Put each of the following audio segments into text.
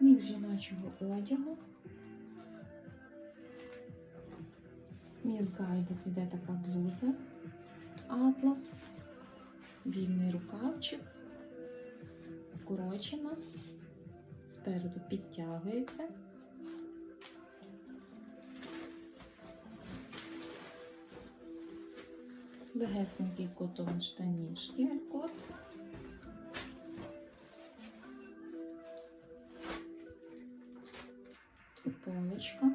Мікс жіночого одягу. Міс Гайдед іде така блуза. Атлас. Вільний рукавчик. Укорочена. Спереду підтягується. Легесенький котон штанішки алькот. Футболочка.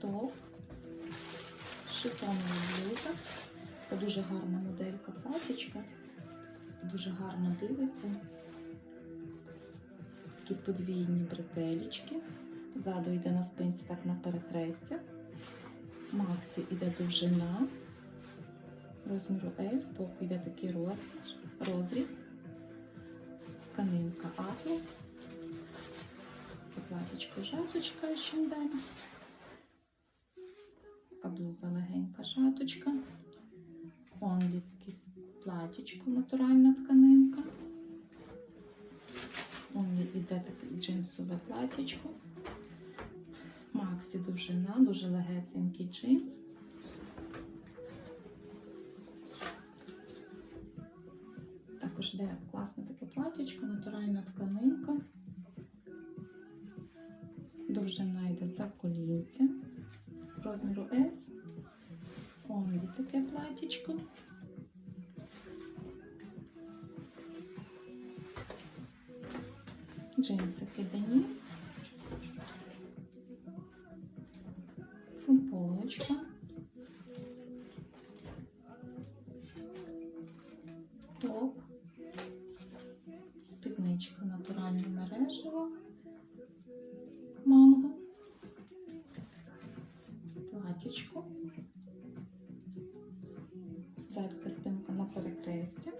Топ. Шифонова блуза. Це дуже гарна моделька платічка. Дуже гарно дивиться. Такі подвійні бретелечки. Ззаду йде на спинці так на перехрестя. Максі йде довжина. Розміру L, з боку йде такий розріз. Тканинка Атлас. Платічко жаточка ще далі. Така блуза легенька жаточка. Онлі таке платічко, натуральна тканинка. Онлі іде таке джинсове платічко. Максі довжина, дуже легесенький джинс. Також йде класне таке платічко, натуральна тканинка. Довжина йде за колінця. Розміру S. Онлі таке платічко. Джинсики Дені. Футболочка. Топ. Натуральне мережево. Манго. Платічко. Задка спинка на перехресті.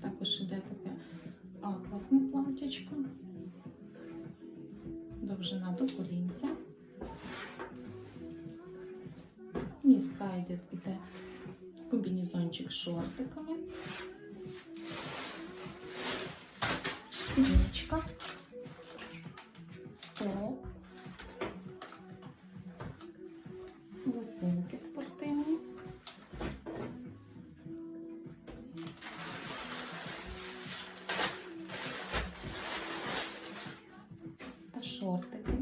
Також іде таке атласне платічко. Довжина до колінця. Міс Гайдед іде комбінезончик з шортиками. Спідничка. Топ. Лосинки спортивні. Та шортики.